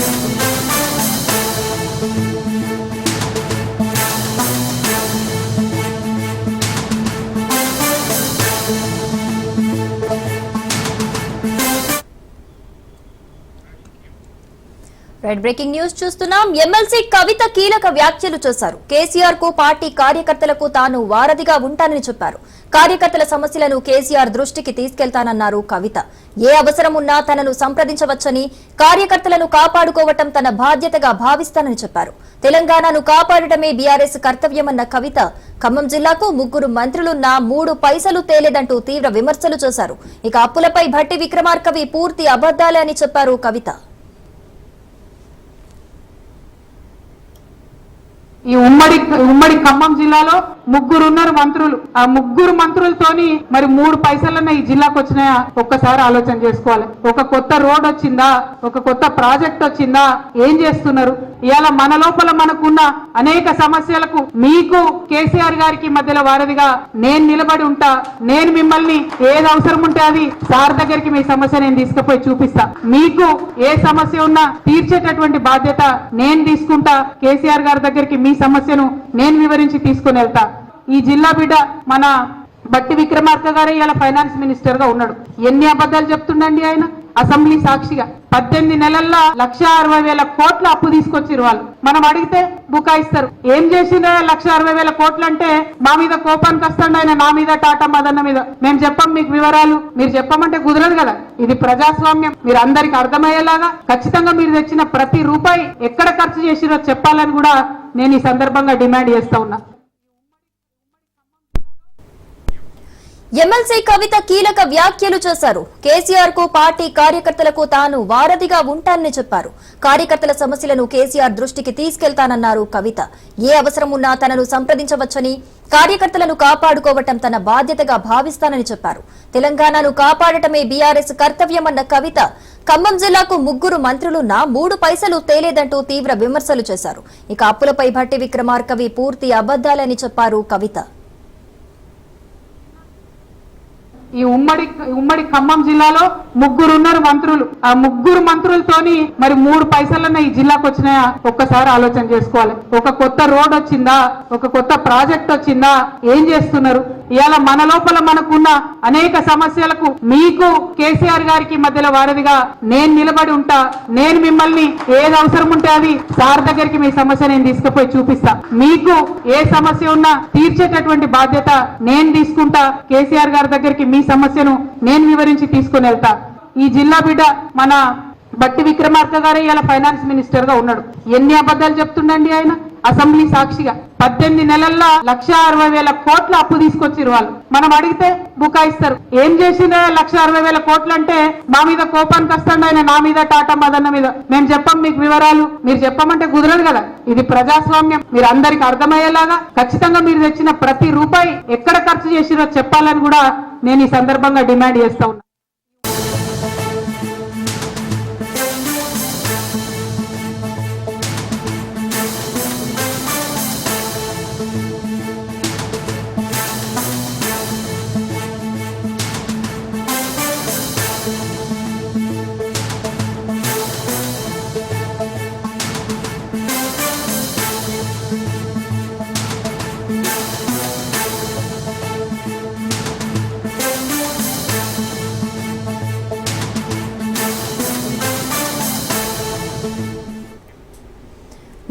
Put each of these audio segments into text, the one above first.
Thank you. Right breaking news చూస్తున్నాం. MLC Kavitha కీలక వ్యాఖ్యలు చేశారు. కేసీఆర్కు పార్టీ కార్యకర్తలకు తాను వారధిగా ఉంటానని చెప్పారు. కార్యకర్తల సమస్యలను కేసీఆర్ దృష్టికి తీసుకెళ్తానన్నారు కవిత. ఏ అవసరం ఉన్నా తనను సంప్రదించవచ్చని కార్యకర్తలను కాపాడుకోవటం తన బాధ్యతగా భావిస్తానని చెప్పారు. తెలంగాణను కాపాడటమే బీఆర్ఎస్ కర్తవ్యమన్న కవిత ఖమ్మం జిల్లాకు ముగ్గురు మంత్రులున్నా మూడు పైసలు తేలేదంటూ తీవ్ర విమర్శలు చేశారు. ఇక అప్పులపై భట్టి విక్రమార్కవి పూర్తి అబద్దాలే అని చెప్పారు కవిత. ఈ ఉమ్మడి ఉమ్మడి ఖమ్మం జిల్లాలో ముగ్గురు ఉన్నారు మంత్రులు. ఆ ముగ్గురు మంత్రులతోని మరి మూడు పైసలన్న ఈ జిల్లాకు వచ్చినాయా? ఒక్కసారి ఆలోచన చేసుకోవాలి. ఒక కొత్త రోడ్ వచ్చిందా? ఒక కొత్త ప్రాజెక్ట్ వచ్చిందా? ఏం చేస్తున్నారు? ఇవాళ మన లోపల మనకున్న అనేక సమస్యలకు మీకు కేసీఆర్ గారికి మధ్యలో వారధిగా నేను నిలబడి ఉంటా. నేను మిమ్మల్ని ఏది అవసరం ఉంటే అది సార్ దగ్గరికి మీ సమస్య నేను తీసుకుపోయి చూపిస్తా. మీకు ఏ సమస్య ఉన్నా తీర్చేటటువంటి బాధ్యత నేను తీసుకుంటా. కేసీఆర్ గారి దగ్గరికి మీ సమస్యను నేను వివరించి తీసుకుని వెళ్తా. ఈ జిల్లా బిడ్డ మన బట్టి విక్రమార్క గారే ఇలా ఫైనాన్స్ మినిస్టర్గా ఉన్నాడు. ఎన్ని అబద్ధాలు చెప్తుండండి ఆయన? అసెంబ్లీ సాక్షిగా. పద్దెనిమిది నెలల్లో లక్ష అరవై వేల కోట్ల అప్పు తీసుకొచ్చారు వాళ్ళు. మనం అడిగితే బుకాయిస్తారు. ఏం చేసిండ్రా? లక్ష అరవై వేల కోట్లు అంటే మా మీద కోపానికి వస్తాడు ఆయన నా మీద టాటా మదన్న మీద. మేము చెప్పం మీకు వివరాలు. మీరు చెప్పమంటే కుదరదు కదా. ఇది ప్రజాస్వామ్యం. మీరు అందరికి అర్థమయ్యేలాగా ఖచ్చితంగా మీరు తెచ్చిన ప్రతి రూపాయి ఎక్కడ ఖర్చు చేసిరో చెప్పాలని కూడా నేను ఈ సందర్భంగా డిమాండ్ చేస్తా ఉన్నా. ఎమ్మెల్సీ కవిత కీలక వ్యాఖ్యలు చేశారు. కేసీఆర్కు పార్టీ కార్యకర్తలకు తాను వారధిగా ఉంటానని చెప్పారు. కార్యకర్తల సమస్యలను కేసీఆర్ దృష్టికి తీసుకెళ్తానన్నారు కవిత. ఏ అవసరం ఉన్నా తనను సంప్రదించవచ్చని కార్యకర్తలను కాపాడుకోవటం తన బాధ్యతగా భావిస్తానని చెప్పారు. తెలంగాణను కాపాడటమే బీఆర్ఎస్ కర్తవ్యమన్న కవిత ఖమ్మం జిల్లాకు ముగ్గురు మంత్రులున్నా మూడు పైసలు తేలేదంటూ తీవ్ర విమర్శలు చేశారు. ఇక అప్పులపై భట్టి విక్రమార్కవి పూర్తి అబద్దాలని చెప్పారు కవిత. ఈ ఉమ్మడి ఉమ్మడి ఖమ్మం జిల్లాలో ముగ్గురు ఉన్నారు మంత్రులు. ఆ ముగ్గురు మంత్రులతోని మరి మూడు పైసలన్న ఈ జిల్లాకు వచ్చినాయా? ఒక్కసారి ఆలోచన చేసుకోవాలి. ఒక కొత్త రోడ్ వచ్చిందా? ఒక కొత్త ప్రాజెక్ట్ వచ్చిందా? ఏం చేస్తున్నారు? ఇవాళ మన లోపల మనకున్న అనేక సమస్యలకు మీకు కేసీఆర్ గారికి మధ్యలో వారధిగా నేను నిలబడి ఉంటా. నేను మిమ్మల్ని ఏది అవసరం ఉంటే అది సార్ దగ్గరికి మీ సమస్య నేను తీసుకుపోయి చూపిస్తా. మీకు ఏ సమస్య ఉన్నా తీర్చేటటువంటి బాధ్యత నేను తీసుకుంటా. కేసీఆర్ గారి దగ్గరికి మీ సమస్యను నేను వివరించి తీసుకుని వెళ్తా. ఈ జిల్లా బిడ్డ మన బట్టి విక్రమార్క గారే ఇలా ఫైనాన్స్ మినిస్టర్గా ఉన్నాడు. ఎన్ని అబద్ధాలు చెప్తుండండి ఆయన? అసెంబ్లీ సాక్షిగా. పద్దెనిమిది నెలల్లో లక్ష అరవై వేల కోట్ల అప్పు తీసుకొచ్చిరు వాళ్ళు. మనం అడిగితే బుకాయిస్తారు. ఏం చేసిండ్రా లక్ష అరవై వేల కోట్లు అంటే మా మీద కోపానికి వస్తాడు ఆయన నా మీద టాటా మదన్న మీద. మేము చెప్పం మీకు వివరాలు. మీరు చెప్పమంటే కుదరదు కదా. ఇది ప్రజాస్వామ్యం. మీరు అందరికి అర్థమయ్యేలాగా ఖచ్చితంగా మీరు తెచ్చిన ప్రతి రూపాయి ఎక్కడ ఖర్చు చేసిరో చెప్పాలని కూడా నేను ఈ సందర్భంగా డిమాండ్ చేస్తా ఉన్నా.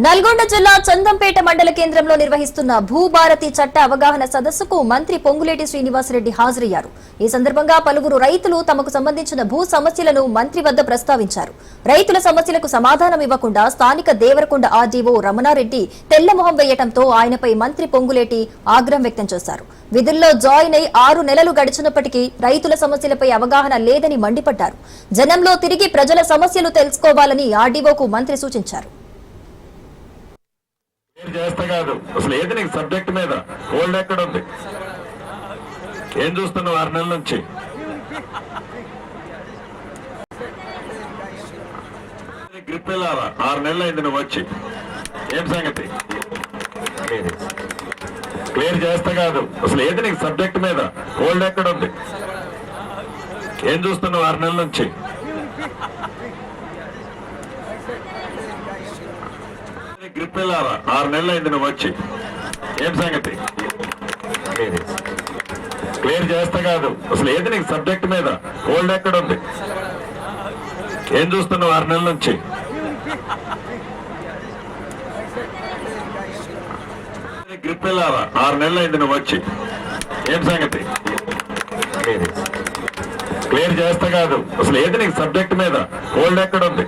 నల్గొండ జిల్లా చందంపేట మండల కేంద్రంలో నిర్వహిస్తున్న భూభారతి చట్ట అవగాహన సదస్సుకు మంత్రి పొంగులేటి శ్రీనివాసరెడ్డి హాజరయ్యారు. ఈ సందర్భంగా పలువురు రైతులు తమకు సంబంధించిన భూ సమస్యలను మంత్రి వద్ద ప్రస్తావించారు. రైతుల సమస్యలకు సమాధానం ఇవ్వకుండా స్థానిక దేవరకొండ ఆర్డీఓ రమణారెడ్డి తెల్లమొహం వేయటంతో ఆయనపై మంత్రి పొంగులేటి ఆగ్రహం వ్యక్తం చేశారు. విధుల్లో జాయిన్ అయి ఆరు నెలలు గడిచినప్పటికీ రైతుల సమస్యలపై అవగాహన లేదని మండిపడ్డారు. జనంలో తిరిగి ప్రజల సమస్యలు తెలుసుకోవాలని ఆర్డీఓకు మంత్రి సూచించారు. చేస్తా కాదు. అసలు ఏది నీకు సబ్జెక్ట్ మీద? ఓల్డ్ ఎక్కడ ఉంది? ఏం చూస్తున్నావు ఆరు నెలల నుంచి? గ్రిప్ వెళ్ళాలా ఆరు నెలలు అయింది నువ్వు వచ్చి. ఏం సంగతి? క్లియర్ చేస్తా కాదు. అసలు ఏది నీకు సబ్జెక్ట్ మీద? ఓల్డ్ ఎక్కడ ఉంది? ఏం చూస్తున్నావు ఆరు నెలల నుంచి? గ్రిప్ వెళ్ళారా ఆరు నెలలు అయింది నువ్వు వచ్చి. ఏం సంగతి? క్లియర్ చేస్తా కాదు. అసలు ఏది నీకు సబ్జెక్ట్ మీద? హోల్డ్ ఎక్కడ ఉంది? ఏం చూస్తున్నావు ఆరు నెలల నుంచి? గ్రిప్ వెళ్ళారా ఆరు నెలలు అయింది నువ్వు వచ్చి. ఏం సంగతి? క్లియర్ చేస్తా కాదు. అసలు ఏది నీకు సబ్జెక్ట్ మీద? హోల్డ్ ఎక్కడ ఉంది?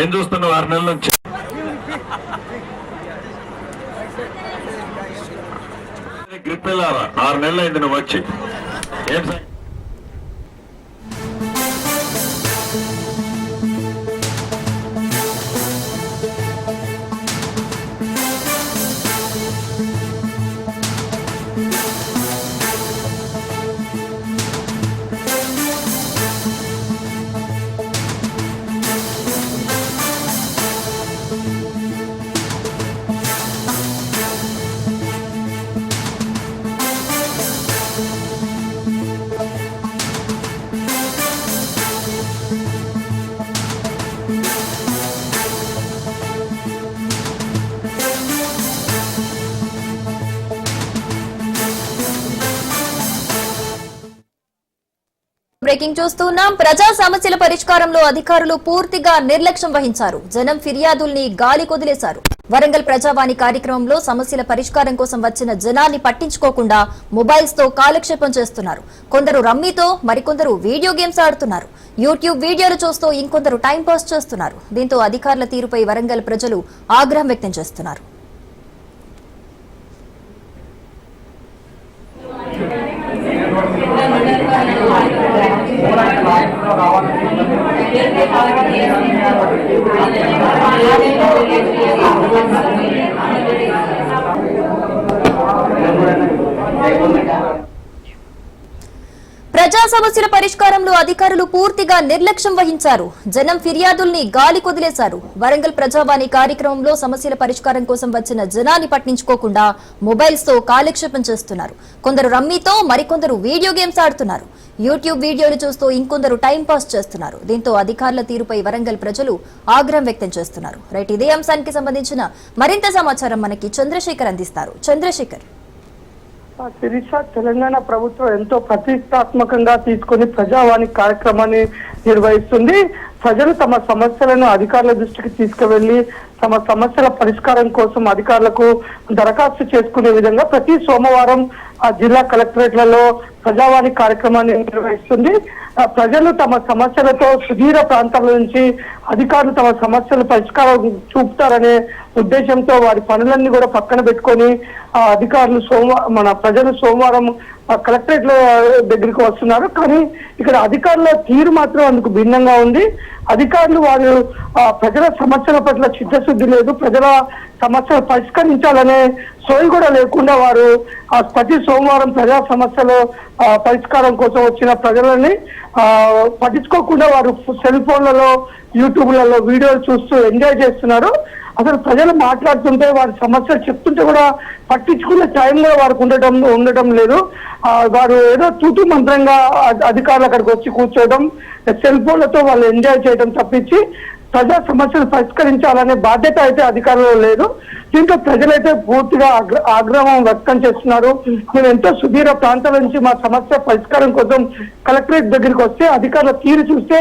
ఏం చూస్తున్నావు ఆరు నెలల నుంచి? గ్రిప్ ఆరు నెలలు అయింది నువ్వు వచ్చి. ఏం బ్రేకింగ్ చూస్తున్నాం ప్రజా సమస్యల పరిష్కారంలో అధికారులు పూర్తిగా నిర్లక్ష్యం వహించారు. జనం ఫిర్యాదుల్ని గాలి కొదిలేశారు. వరంగల్ ప్రజావాణి కార్యక్రమంలో సమస్యల పరిష్కారం కోసం వచ్చిన జనాన్ని పట్టించుకోకుండా మొబైల్స్తో కాలక్షేపం చేస్తున్నారు. కొందరు రమ్మీతో మరికొందరు వీడియో గేమ్స్ ఆడుతున్నారు. యూట్యూబ్ వీడియోలు చూస్తూ ఇంకొందరు టైంపాస్ చేస్తున్నారు. దీంతో అధికారుల తీరుపై వరంగల్ ప్రజలు ఆగ్రహం వ్యక్తం చేస్తున్నారు. Gracias. ప్రజా సమస్యల పరిష్కారంలో అధికారులు పూర్తిగా నిర్లక్ష్యం వహించారు. జనం ఫిర్యాదుల్ని గాలి కొదిలేశారు. వరంగల్ ప్రజావాణి కార్యక్రమంలో సమస్యల పరిష్కారం కోసం వచ్చిన జనాన్ని పట్టించుకోకుండా మొబైల్స్తో కాలక్షేపం చేస్తున్నారు. కొందరు రమ్మీతో మరికొందరు వీడియో గేమ్స్ ఆడుతున్నారు. యూట్యూబ్ వీడియోలు చూస్తూ ఇంకొందరు టైం పాస్ చేస్తున్నారు. దీంతో అధికారుల తీరుపై వరంగల్ ప్రజలు ఆగ్రహం వ్యక్తం చేస్తున్నారు. రైట్ ఇదే అంశానికి సంబంధించిన మరింత సమాచారం మనకి చంద్రశేఖర్ అందిస్తారు. చంద్రశేఖర్. శిరీష తెలంగాణ ప్రభుత్వం ఎంతో ప్రతిష్టాత్మకంగా తీసుకొని ప్రజావాణి కార్యక్రమాన్ని నిర్వహిస్తుంది. ప్రజలు తమ సమస్యలను అధికారుల దృష్టికి తీసుకువెళ్ళి తమ సమస్యల పరిష్కారం కోసం అధికారులకు దరఖాస్తు చేసుకునే విధంగా ప్రతి సోమవారం ఆ జిల్లా కలెక్టరేట్లలో ప్రజావాణి కార్యక్రమాన్ని నిర్వహిస్తుంది. ప్రజలు తమ సమస్యలతో సుదీర ప్రాంతాల నుంచి అధికారులు తమ సమస్యల పరిష్కారం చూపుతారనే ఉద్దేశంతో వారి పనులన్నీ కూడా పక్కన పెట్టుకొని ఆ అధికారులు సోమ మన ప్రజలు సోమవారం ఆ కలెక్టరేట్ దగ్గరికి వస్తున్నారు. కానీ ఇక్కడ అధికారుల తీరు మాత్రం అందుకు భిన్నంగా ఉంది. అధికారులు వారు ప్రజల సమస్యల పట్ల చిత్తశుద్ధి లేదు ప్రజల సమస్యలు పరిష్కరించాలనే సోయి కూడా లేకుండా వారు ఆ ప్రతి సోమవారం ప్రజా సమస్యలు పరిష్కారం కోసం వచ్చిన ప్రజలని పట్టించుకోకుండా వారు సెల్ ఫోన్లలో యూట్యూబ్లలో వీడియోలు చూస్తూ ఎంజాయ్ చేస్తున్నారు. అసలు ప్రజలు మాట్లాడుతుంటే వారి సమస్యలు చెప్తుంటే కూడా పట్టించుకునే టైం కూడా వారికి ఉండటం ఉండటం లేదు. వారు ఏదో తూతు మంత్రంగా అధికారులు అక్కడికి వచ్చి కూర్చోవడం సెల్ ఫోన్లతో వాళ్ళు ఎంజాయ్ చేయడం తప్పించి ప్రజా సమస్యలు పరిష్కరించాలనే బాధ్యత అయితే అధికారులు లేదు. దీంట్లో ప్రజలైతే పూర్తిగా ఆగ్రహం వ్యక్తం చేస్తున్నారు. మేము ఎంతో సుదీర ప్రాంతాల నుంచి మా సమస్య పరిష్కారం కోసం కలెక్టరేట్ దగ్గరికి వస్తే అధికారుల తీరు చూస్తే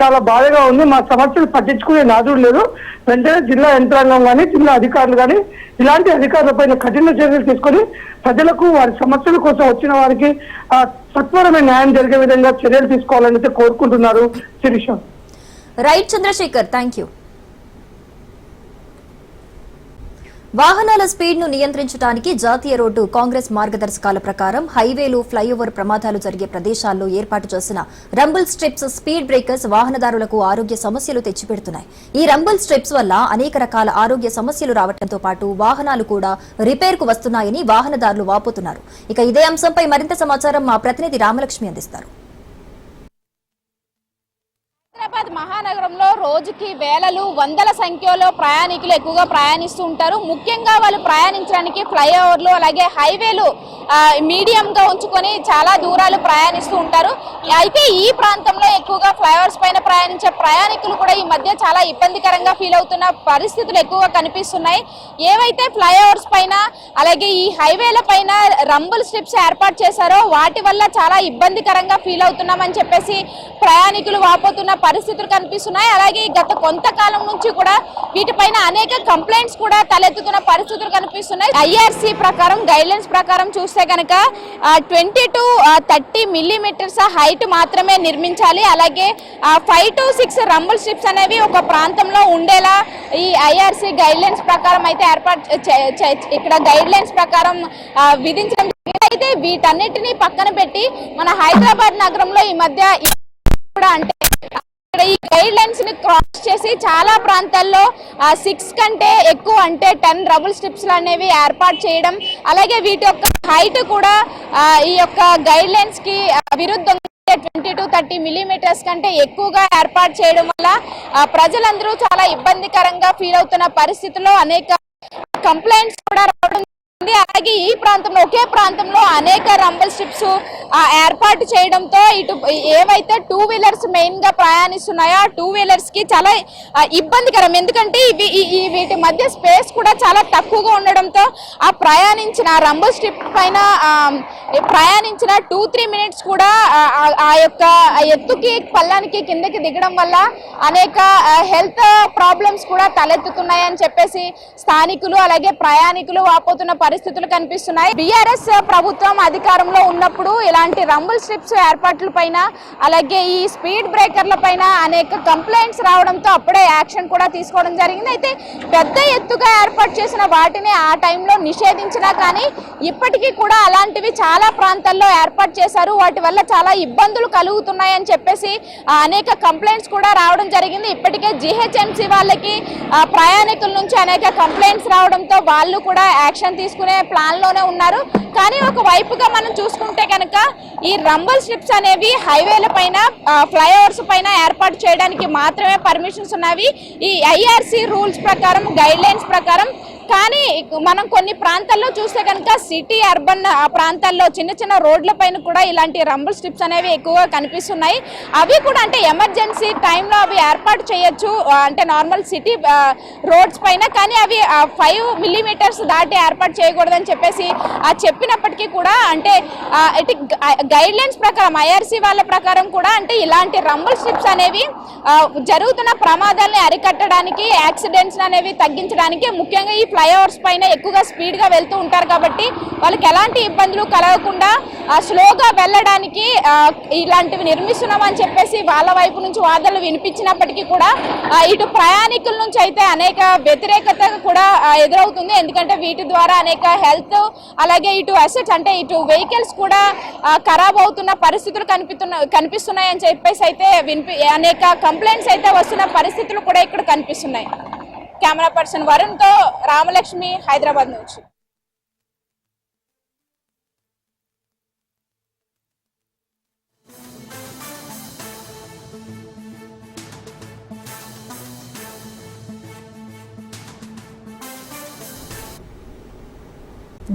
చాలా బాధగా ఉంది. మా సమస్యలు పట్టించుకునే నాదుడు లేదు. వెంటనే జిల్లా యంత్రాంగం కానీ జిల్లా అధికారులు కానీ ఇలాంటి అధికారులపైన కఠిన చర్యలు తీసుకొని ప్రజలకు వారి సమస్యల కోసం వచ్చిన వారికి ఆ, సత్వరమైన న్యాయం జరిగే విధంగా చర్యలు తీసుకోవాలని అయితే కోరుకుంటున్నారు. Sirisha right Chandrasekhar thank you వాహనాల స్పీడ్ను నియంత్రించడానికి జాతీయ రోడ్డు కాంగ్రెస్ మార్గదర్శకాల ప్రకారం హైవేలు ఫ్లైఓవర్ ప్రమాదాలు జరిగే ప్రదేశాల్లో ఏర్పాటు చేసిన రంబుల్ స్ట్రిప్స్ స్పీడ్ బ్రేకర్స్ వాహనదారులకు ఆరోగ్య సమస్యలు తెచ్చిపెడుతున్నాయి. ఈ రంబుల్ స్ట్రిప్స్ వల్ల అనేక రకాల ఆరోగ్య సమస్యలు రావడంతో పాటు వాహనాలు కూడా రిపేర్కు వస్తున్నాయని వాహనదారులు వాపోతున్నారు. ఇక ఇదే అంశంపై మరింత సమాచారం మా ప్రతినిధి రామలక్ష్మి అందిస్తారు. హైదరాబాద్ మహానగరంలో రోజుకి వేలలు వందల సంఖ్యలో ప్రయాణికులు ఎక్కువగా ప్రయాణిస్తూ ఉంటారు. ముఖ్యంగా వాళ్ళు ప్రయాణించడానికి ఫ్లైఓవర్లు అలాగే హైవేలు మీడియంగా ఉంచుకొని చాలా దూరాలు ప్రయాణిస్తూ ఉంటారు. అయితే ఈ ప్రాంతంలో ఎక్కువగా ఫ్లైఓవర్స్ పైన ప్రయాణించే ప్రయాణికులు కూడా ఈ మధ్య చాలా ఇబ్బందికరంగా ఫీల్ అవుతున్న పరిస్థితులు ఎక్కువగా కనిపిస్తున్నాయి. ఏవైతే ఫ్లైఓవర్స్ పైన అలాగే ఈ హైవేల పైన రంబుల్ స్ట్రిప్స్ ఏర్పాటు చేశారో వాటి వల్ల చాలా ఇబ్బందికరంగా ఫీల్ అవుతున్నామని చెప్పేసి ప్రయాణికులు వాపోతున్న పరిస్థితులు కనిపిస్తున్నాయి. అలాగే గత కొంతకాలం నుంచి కూడా వీటిపైన అనేక కంప్లైంట్స్ కూడా తలెత్తుతున్న పరిస్థితులు కనిపిస్తున్నాయి. ఐఆర్సీ ప్రకారం గైడ్లైన్స్ ప్రకారం చూస్తే కనుక twenty to thirty millimetres height మాత్రమే నిర్మించాలి. అలాగే five to six rumble strips అనేవి ఒక ప్రాంతంలో ఉండేలా ఈ ఐఆర్సీ గైడ్లైన్స్ ప్రకారం అయితే ఏర్పాటు చే- ఇక్కడ గైడ్లైన్స్ ప్రకారం విధించడం అయితే వీటన్నిటిని పక్కన పెట్టి మన హైదరాబాద్ నగరంలో ఈ మధ్య కూడా అంటే గైడ్ లైన్స్ని క్రాస్ చేసి చాలా ప్రాంతాల్లో సిక్స్ కంటే ఎక్కువ అంటే టెన్ రబుల్ స్ట్రిప్స్ అనేవి ఏర్పాటు చేయడం అలాగే వీటి యొక్క హైట్ కూడా ఈ యొక్క గైడ్ లైన్స్కి విరుద్ధంగా ట్వంటీ టు థర్టీ మిల్లీమీటర్స్ కంటే ఎక్కువగా ఏర్పాటు చేయడం వల్ల ప్రజలందరూ చాలా ఇబ్బందికరంగా ఫీల్ అవుతున్న పరిస్థితుల్లో అనేక కంప్లైంట్స్ కూడా రావడం అలాగే ఈ ప్రాంతంలో ఒకే ప్రాంతంలో అనేక రంబల్ స్ట్రిప్స్ ఏర్పాటు చేయడంతో ఇటు ఏవైతే టూ వీలర్స్ మెయిన్గా ప్రయాణిస్తున్నాయో ఆ టూ వీలర్స్కి చాలా ఇబ్బందికరం. ఎందుకంటే ఇవి వీటి మధ్య స్పేస్ కూడా చాలా తక్కువగా ఉండడంతో ఆ ప్రయాణించిన రంబల్ స్ట్రిప్ పైన ప్రయాణించిన టూ త్రీ మినిట్స్ కూడా ఆ- ఆ యొక్క ఎత్తుకి పల్లానికి కిందకి దిగడం వల్ల అనేక హెల్త్ ప్రాబ్లమ్స్ కూడా తలెత్తుతున్నాయని చెప్పేసి స్థానికులు అలాగే ప్రయాణికులు వాపోతున్న పరిస్థితులు కనిపిస్తున్నాయి. బీఆర్ఎస్ ప్రభుత్వం అధికారంలో ఉన్నప్పుడు ఇలాంటి రంబుల్ స్ట్రిప్స్ ఏర్పాట్ల పైన అలాగే ఈ స్పీడ్ బ్రేకర్ల పైన అనేక కంప్లైంట్స్ రావడంతో అప్పుడే యాక్షన్ కూడా తీసుకోవడం జరిగింది. అయితే పెద్ద ఎత్తుగా ఏర్పాటు చేసిన వాటిని ఆ టైంలో నిషేధించినా కానీ ఇప్పటికీ కూడా అలాంటివి చాలా ప్రాంతాల్లో ఏర్పాటు చేశారు. వాటి వల్ల చాలా ఇబ్బందులు కలుగుతున్నాయని చెప్పేసి అనేక కంప్లైంట్స్ కూడా రావడం జరిగింది. ఇప్పటికే జిహెచ్ఎంసీ వాళ్ళకి ప్రయాణికుల నుంచి అనేక కంప్లైంట్స్ రావడంతో వాళ్ళు కూడా యాక్షన్ తీసుకునే ప్లాన్లోనే ఉన్నారు. కానీ ఒక వైపుగా మనం చూసుకుంటే కనుక ఈ రంబల్ స్ట్రిప్స్ అనేవి హైవేల పైన ఫ్లైఓవర్స్ పైన ఏర్పాటు చేయడానికి మాత్రమే పర్మిషన్స్ ఉన్నవి. ఈ ఐఆర్సీ రూల్స్ ప్రకారం గైడ్ లైన్స్ ప్రకారం కానీ మనం కొన్ని ప్రాంతాల్లో చూస్తే కనుక సిటీ అర్బన్ ప్రాంతాల్లో చిన్న చిన్న రోడ్ల పైన కూడా ఇలాంటి రంబుల్ స్ట్రిప్స్ అనేవి ఎక్కువగా కనిపిస్తున్నాయి. అవి కూడా అంటే ఎమర్జెన్సీ టైంలో అవి ఏర్పాటు చేయొచ్చు అంటే నార్మల్ సిటీ రోడ్స్ పైన. కానీ అవి ఫైవ్ మిల్లీమీటర్స్ దాటి ఏర్పాటు చేయకూడదని చెప్పేసి ఆ చెప్పినప్పటికీ కూడా అంటే ఇటు గైడ్ లైన్స్ ప్రకారం ఐఆర్సీ వాళ్ళ ప్రకారం కూడా అంటే ఇలాంటి రంబుల్ స్ట్రిప్స్ అనేవి జరుగుతున్న ప్రమాదాలని అరికట్టడానికి యాక్సిడెంట్స్ అనేవి తగ్గించడానికి ముఖ్యంగా ఈ ఫ్లైఓవర్స్ పైన ఎక్కువగా స్పీడ్గా వెళ్తూ ఉంటారు కాబట్టి వాళ్ళకి ఎలాంటి ఇబ్బందులు కలగకుండా స్లోగా వెళ్ళడానికి ఇలాంటివి నిర్మిస్తున్నామని చెప్పేసి వాళ్ళ వైపు నుంచి వాదనలు వినిపించినప్పటికీ కూడా ఇటు ప్రయాణికుల నుంచి అయితే అనేక వ్యతిరేకత కూడా ఎదురవుతుంది. ఎందుకంటే వీటి ద్వారా అనేక హెల్త్ అలాగే ఇటు అసెట్స్ అంటే ఇటు వెహికల్స్ కూడా ఖరాబ్ అవుతున్న పరిస్థితులు కనిపిస్తున్న కనిపిస్తున్నాయని చెప్పేసి అయితే వినిపి అనేక కంప్లైంట్స్ అయితే వస్తున్న పరిస్థితులు కూడా ఇక్కడ కనిపిస్తున్నాయి. కెమెరా పర్సన్ వరుణ్తో రామలక్ష్మి హైదరాబాద్ నుంచి.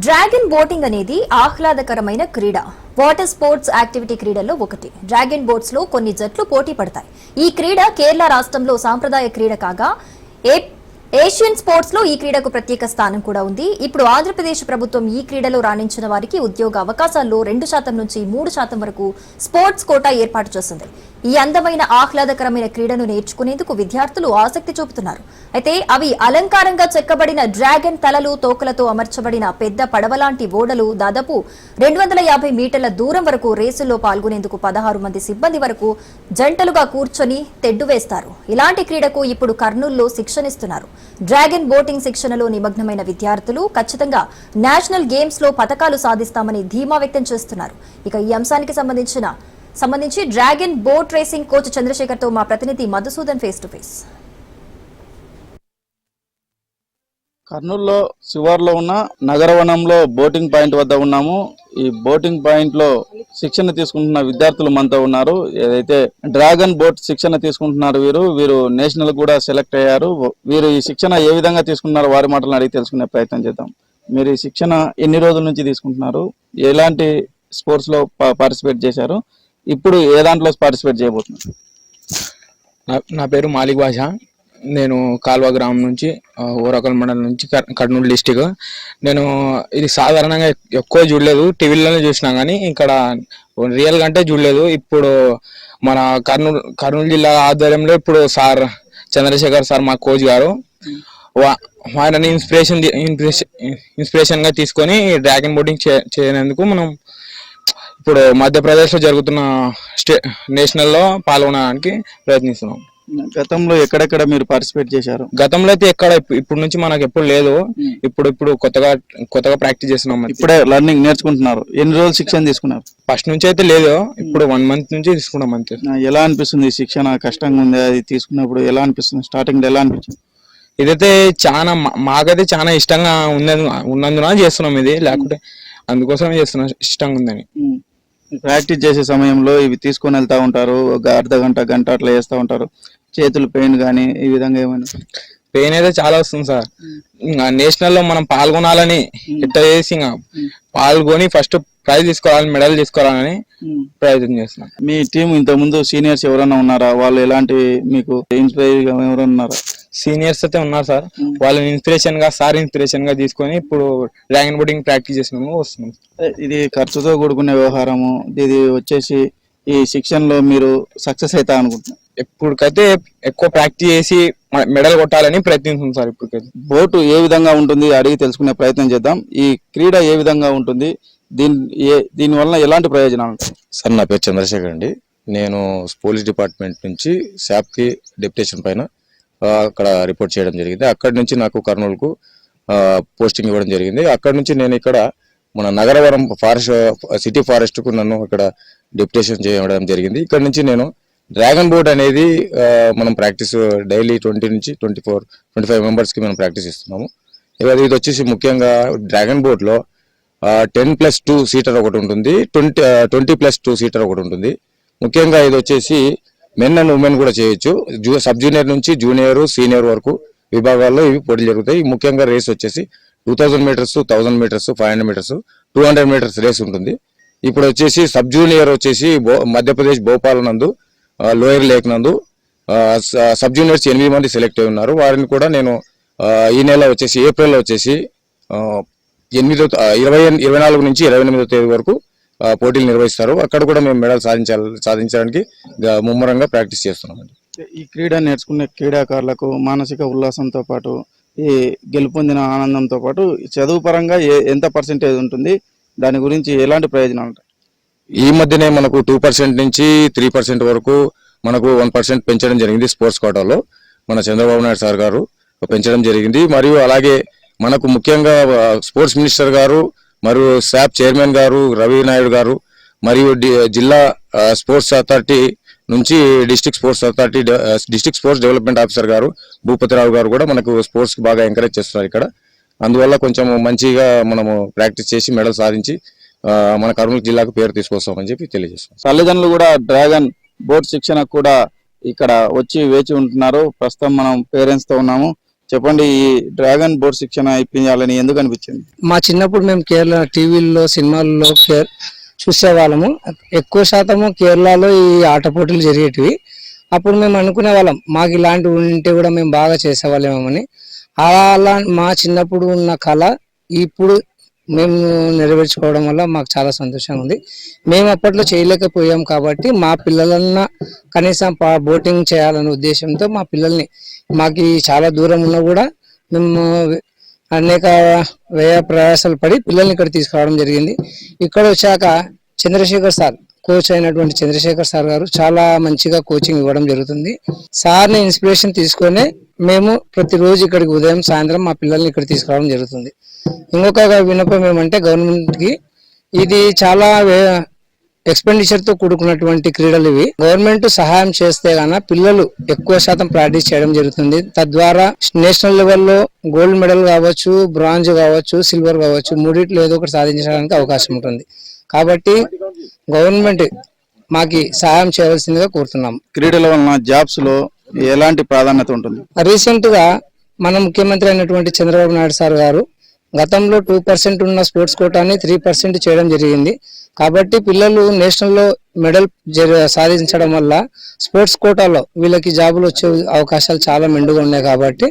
డ్రాగన్ బోటింగ్ అనేది ఆహ్లాదకరమైన క్రీడ. వాటర్ స్పోర్ట్స్ యాక్టివిటీ క్రీడల్లో ఒకటి. డ్రాగన్ బోట్స్లో కొన్ని జట్లు పోటీ పడతాయి. ఈ క్రీడ కేరళ రాష్ట్రంలో సాంప్రదాయ క్రీడ కాగా ఏ ఏషియన్ స్పోర్ట్స్లో ఈ క్రీడకు ప్రత్యేక స్థానం కూడా ఉంది. ఇప్పుడు ఆంధ్రప్రదేశ్ ప్రభుత్వం ఈ క్రీడలో రాణించిన వారికి ఉద్యోగ అవకాశాల్లో రెండు శాతం నుంచి మూడు శాతం వరకు స్పోర్ట్స్ కోటా ఏర్పాటు చేసింది. ఈ అందమైన ఆహ్లాదకరమైన క్రీడను నేర్చుకునేందుకు విద్యార్థులు ఆసక్తి చూపుతున్నారు. అయితే అవి అలంకారంగా చెక్కబడిన డ్రాగన్ తలలు తోకలతో అమర్చబడిన పెద్ద పడవలాంటి ఓడలు దాదాపు రెండు వందల యాభై మీటర్ల దూరం వరకు రేసుల్లో పాల్గొనేందుకు పదహారు మంది సిబ్బంది వరకు జంటలుగా కూర్చొని తెడ్డు వేస్తారు. ఇలాంటి క్రీడకు ఇప్పుడు కర్నూల్లో శిక్షణిస్తున్నారు. డ్రాగన్ బోటింగ్ శిక్షణలో నిమగ్నమైన విద్యార్థులు ఖచ్చితంగా నేషనల్ గేమ్స్లో పథకాలు సాధిస్తామని ధీమా వ్యక్తం చేస్తున్నారు. ఇక ఈ అంశానికి సంబంధించిన సంబంధించి డ్రాగన్ బోట్ రేసింగ్ కోచ్ చంద్రశేఖర్తో మా ప్రతినిధి మధుసూదన్ ఫేస్ టు ఫేస్ కర్నూలులో శివార్లో ఉన్న నగరవనంలో బోటింగ్ పాయింట్ వద్ద ఉన్నాము. ఈ బోటింగ్ పాయింట్లో శిక్షణ తీసుకుంటున్న విద్యార్థులు మనతో ఉన్నారు. ఏదైతే డ్రాగన్ బోట్ శిక్షణ తీసుకుంటున్నారు వీరు వీరు నేషనల్ కూడా సెలెక్ట్ అయ్యారు. వీరు ఈ శిక్షణ ఏ విధంగా తీసుకున్నారో వారి మాటలను అడిగి తెలుసుకునే ప్రయత్నం చేద్దాం. మీరు ఈ శిక్షణ ఎన్ని రోజుల నుంచి తీసుకుంటున్నారు? ఎలాంటి స్పోర్ట్స్లో పార్టిసిపేట్ చేశారు? ఇప్పుడు ఏ దాంట్లో పార్టిసిపేట్ చేయబోతున్నారు? నా నా పేరు మాలిక్ బాషా. నేను కాల్వ గ్రామం నుంచి ఓరకల్ మండలం నుంచి కర్- కర్నూలు డిస్టిక్. నేను ఇది సాధారణంగా ఎక్కువ చూడలేదు. టీవీలోనే చూసినా కానీ ఇక్కడ రియల్ అంటే చూడలేదు. ఇప్పుడు మన కర్నూలు కర్నూలు జిల్లా ఆధ్వర్యంలో ఇప్పుడు సార్ చంద్రశేఖర్ సార్ మా కోచ్ గారు వా- ఆయనని ఇన్స్పిరేషన్ ఇన్స్పిరేషన్గా తీసుకొని డ్రాగన్ బోటింగ్ చేయనందుకు మనం ఇప్పుడు మధ్యప్రదేశ్లో జరుగుతున్న స్టే నేషనల్లో పాల్గొనడానికి ప్రయత్నిస్తున్నాం. గతంలో ఎక్కడెక్కడ మీరు పార్టిసిపేట్ చేశారు? గతంలో అయితే ఎక్కడ ఇప్పు- ఇప్పుడు నుంచి మనకు ఎప్పుడు లేదు. ఇప్పుడు ఇప్పుడు కొత్తగా కొత్తగా ప్రాక్టీస్ చేస్తున్నాం. ఇప్పుడే లర్నింగ్ నేర్చుకుంటున్నారు. ఎన్ని రోజులు శిక్షణ తీసుకున్నారు? ఫస్ట్ నుంచి అయితే లేదు. ఇప్పుడు వన్ మంత్ నుంచి తీసుకున్నాం అంతే. ఎలా అనిపిస్తుంది శిక్షణ? కష్టంగా ఉంది అది తీసుకున్నప్పుడు ఎలా అనిపిస్తుంది? స్టార్టింగ్ ఎలా అనిపించింది? ఇదైతే చాలా మాకైతే చాలా ఇష్టంగా ఉన్నందు ఉన్నందున చేస్తున్నాం ఇది. లేకుంటే అందుకోసమే చేస్తున్నాం ఇష్టంగా ఉందని. ప్రాక్టీస్ చేసే సమయంలో ఇవి తీసుకొని వెళ్తా ఉంటారు. ఒక అర్ధ గంట గంట అట్లా చేస్తూ ఉంటారు. చేతులు పెయిన్ కానీ ఈ విధంగా ఏమైనా? పెయిన్ అయితే చాలా వస్తుంది సార్. నేషనల్లో మనం పాల్గొనాలని ఎట్లా చేసి ఇంకా పాల్గొని ఫస్ట్ ప్రైజ్ తీసుకోవాలని మెడల్ తీసుకోవాలని ప్రయత్నం చేస్తున్నాం. మీ టీం ఇంత ముందు సీనియర్స్ ఎవరైనా ఉన్నారా? వాళ్ళు ఎలాంటి మీకు ఇన్స్పైర్ ఎవరైనా ఉన్నారా? సీనియర్స్ అయితే ఉన్నారు సార్. వాళ్ళని ఇన్స్పిరేషన్గా సార్ ఇన్స్పిరేషన్గా తీసుకొని ఇప్పుడు డ్రాగన్ బోటింగ్ ప్రాక్టీస్ చేసినాము వస్తున్నాం. ఇది ఖర్చుతో కూడుకునే వ్యవహారము ఇది వచ్చేసి ఈ శిక్షణలో మీరు సక్సెస్ అవుతా అనుకుంటున్నారు ఇప్పటికైతే ఎక్కువ ప్రాక్టీస్ చేసి మెడల్ కొట్టాలని ప్రయత్నిస్తుంది సార్ ఇప్పటికైతే. బోటు ఏ విధంగా ఉంటుంది అడిగి తెలుసుకునే ప్రయత్నం చేద్దాం. ఈ క్రీడ ఏ విధంగా ఉంటుంది? దీని ఏ దీని వలన ఎలాంటి ప్రయోజనాలు ఉంటాయి? సార్ నా పేరు చంద్రశేఖర్ అండి. నేను పోలీస్ డిపార్ట్మెంట్ నుంచి శాప్కి డెప్యుటేషన్ పైన అక్కడ రిపోర్ట్ చేయడం జరిగింది. అక్కడి నుంచి నాకు కర్నూలుకు ఆ, పోస్టింగ్ ఇవ్వడం జరిగింది. అక్కడి నుంచి నేను ఇక్కడ మన నగరవరం ఫారెస్ట్ సిటీ ఫారెస్ట్కు నన్ను ఇక్కడ డిప్టేషన్ చేయడం జరిగింది. ఇక్కడ నుంచి నేను డ్రాగన్ బోట్ అనేది మనం ప్రాక్టీస్ డైలీ ట్వంటీ నుంచి ట్వంటీ ఫోర్ ట్వంటీ ఫైవ్ మెంబర్స్కి మనం ప్రాక్టీస్ ఇస్తున్నాము ఇక ఇది వచ్చేసి ముఖ్యంగా డ్రాగన్ బోట్లో టెన్ ప్లస్ టూ సీటర్ ఒకటి ఉంటుంది twenty twenty plus two seater ఒకటి ఉంటుంది. ముఖ్యంగా ఇది వచ్చేసి మెన్ అండ్ ఉమెన్ కూడా చేయొచ్చు. జూ సబ్ జూనియర్ నుంచి జూనియర్ సీనియర్ వరకు విభాగాల్లో ఇవి పోటీలు జరుగుతాయి. ముఖ్యంగా రేస్ వచ్చేసి two thousand metres thousand metres five hundred metres two hundred metres race ఉంటుంది. ఇప్పుడు వచ్చేసి సబ్ జూనియర్ వచ్చేసి మధ్యప్రదేశ్ భోపాల్ నందు లోయర్ లేక్ నందు సబ్ జూనియర్స్ ఎనిమిది మంది సెలెక్ట్ అయి ఉన్నారు. వారిని కూడా నేను ఈ నెల వచ్చేసి ఏప్రిల్లో వచ్చేసి ఎనిమిదో ఇరవై ఇరవై నాలుగు నుంచి ఇరవై ఎనిమిదో తేదీ వరకు పోటీలు నిర్వహిస్తారు. అక్కడ కూడా మేము మెడల్ సాధించాలి సాధించడానికి ముమ్మరంగా ప్రాక్టీస్ చేస్తున్నామండి ఈ క్రీడ నేర్చుకునే క్రీడాకారులకు మానసిక ఉల్లాసంతో పాటు ఈ గెలుపొందిన ఆనందంతో పాటు చదువు పరంగా ఏ- ఎంత పర్సెంటేజ్ ఉంటుంది? దాని గురించి ఎలాంటి ప్రయోజనాలు ఉంటాయి? ఈ మధ్యనే మనకు టూ పర్సెంట్ నుంచి త్రీ పర్సెంట్ వరకు మనకు వన్ పర్సెంట్ పెంచడం జరిగింది స్పోర్ట్స్ కోటాలో. మన చంద్రబాబు నాయుడు సార్ గారు పెంచడం జరిగింది. మరియు అలాగే మనకు ముఖ్యంగా స్పోర్ట్స్ మినిస్టర్ గారు మరియు శాప్ చైర్మన్ గారు రవి నాయుడు గారు మరియు జిల్లా స్పోర్ట్స్ అథారిటీ నుంచి district sports authority district district sports development officer గారు భూపతిరావు గారు కూడా మనకు స్పోర్ట్స్కి బాగా ఎంకరేజ్ చేస్తున్నారు ఇక్కడ. అందువల్ల కొంచెం మంచిగా మనము ప్రాక్టీస్ చేసి మెడల్ సాధించి మన కర్నూలు జిల్లాకు పేరు తీసుకొస్తామని చెప్పి తెలియజేస్తున్నాం. తల్లిదండ్రులు కూడా డ్రాగన్ బోట్ శిక్షణ కూడా ఇక్కడ వచ్చి వేచి ఉంటున్నారు. ప్రస్తుతం మనం పేరెంట్స్తో ఉన్నాము. చెప్పండి ఈ డ్రాగన్ బోట్ శిక్షణ ఇప్పించాలని ఎందుకు అనిపించింది? మా చిన్నప్పుడు మేము కేరళ టీవీల్లో సినిమాల్లో చూసేవాళ్ళము. ఎక్కువ శాతము కేరళలో ఈ ఆట పోటీలు జరిగేటివి. అప్పుడు మేము అనుకునే వాళ్ళం మాకు ఇలాంటివి ఉంటే కూడా మేము బాగా చేసేవాళ్ళమని. అలా అలా మా చిన్నప్పుడు ఉన్న కళ ఇప్పుడు మేము నెరవేర్చుకోవడం వల్ల మాకు చాలా సంతోషంగా ఉంది. మేము అప్పట్లో చేయలేకపోయాం కాబట్టి మా పిల్లలన్నా కనీసం పా- బోటింగ్ చేయాలనే ఉద్దేశంతో మా పిల్లల్ని మాకు చాలా దూరం ఉన్నా కూడా మేము అనేక వ్యయ ప్రయాసాలు పడి పిల్లల్ని ఇక్కడ తీసుకురావడం జరిగింది. ఇక్కడ వచ్చాక చంద్రశేఖర్ సార్ కోచ్ అయినటువంటి చంద్రశేఖర్ సార్ గారు చాలా మంచిగా కోచింగ్ ఇవ్వడం జరుగుతుంది. సార్ని ఇన్స్పిరేషన్ తీసుకొని మేము ప్రతిరోజు ఇక్కడికి ఉదయం సాయంత్రం మా పిల్లల్ని ఇక్కడ తీసుకురావడం జరుగుతుంది. ఇంకొక విన్నపం ఏమంటే గవర్నమెంట్కి ఇది చాలా వే- కూడుకున్నటువంటి క్రీడలు ఇవి. గవర్నమెంట్ సహాయం చేస్తే గాన పిల్లలు ఎక్కువ శాతం ప్రాక్టీస్ చేయడం జరుగుతుంది. తద్వారా నేషనల్ లెవెల్లో గోల్డ్ మెడల్ కావచ్చు బ్రాంజ్ కావచ్చు సిల్వర్ కావచ్చు మూడిట్లో ఏదో ఒకటి సాధించడానికి అవకాశం ఉంటుంది. కాబట్టి గవర్నమెంట్ మాకి సహాయం చేయవలసిందిగా కోరుతున్నాము క్రీడల వలన జాబ్స్లో ఎలాంటి ప్రాధాన్యత ఉంటుంది? రీసెంట్గా మన ముఖ్యమంత్రి అయినటువంటి చంద్రబాబు నాయుడు సార్ గారు గతంలో టూ పర్సెంట్ ఉన్న స్పోర్ట్స్ కోటాని త్రీ పర్సెంట్ చేయడం జరిగింది. కాబట్టి పిల్లలు నేషనల్లో మెడల్ సాధించడం వల్ల స్పోర్ట్స్ కోటాలో వీళ్ళకి జాబులు వచ్చే అవకాశాలు చాలా మెండుగా ఉన్నాయి కాబట్టి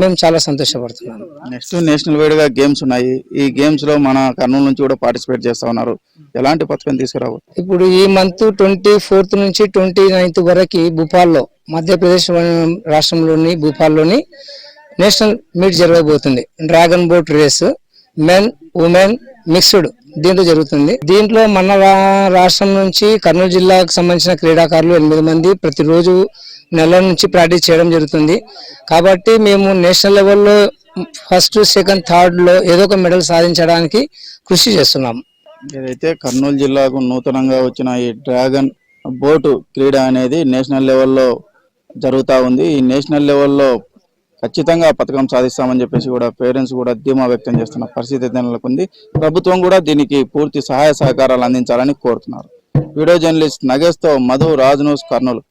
మేము చాలా సంతోషపడుతున్నాం. నెక్స్ట్ నేషనల్ వైడ్గా గేమ్స్ ఉన్నాయి. ఈ గేమ్స్లో మన కర్నూలు నుంచి కూడా పార్టిసిపేట్ చేస్తా ఉన్నారు. ఎలాంటి పథకం తీసుకురావు ఇప్పుడు ఈ మంత్ ట్వంటీ ఫోర్త్ నుంచి ట్వంటీ నైన్త్ వరకు భూపాల్లో మధ్యప్రదేశ్ రాష్ట్రంలోని భూపాల్లోని నేషనల్ మీట్ జరగబోతుంది. Dragon boat race men women mixed దీంట్లో జరుగుతుంది. దీంట్లో మన రాష్ట్రం నుంచి కర్నూలు జిల్లాకు సంబంధించిన క్రీడాకారులు ఎనిమిది మంది ప్రతిరోజు నెల నుంచి ప్రాక్టీస్ చేయడం జరుగుతుంది. కాబట్టి మేము నేషనల్ లెవెల్లో ఫస్ట్ సెకండ్ థర్డ్లో ఏదో ఒక మెడల్ సాధించడానికి కృషి చేస్తున్నాము ఏదైతే కర్నూలు జిల్లాకు నూతనంగా వచ్చిన ఈ డ్రాగన్ బోటు క్రీడ అనేది నేషనల్ లెవెల్లో జరుగుతూ ఉంది. ఈ నేషనల్ లెవెల్లో ఖచ్చితంగా పథకం సాధిస్తామని చెప్పేసి కూడా పేరెంట్స్ కూడా ధీమా వ్యక్తం చేస్తున్న పరిస్థితి నెలకొంది. ప్రభుత్వం కూడా దీనికి పూర్తి సహాయ సహకారాలు అందించాలని కోరుతున్నారు. వీడియో జర్నలిస్ట్ నగేష్తో మధు రాజ్ న్యూస్ కర్నూలు.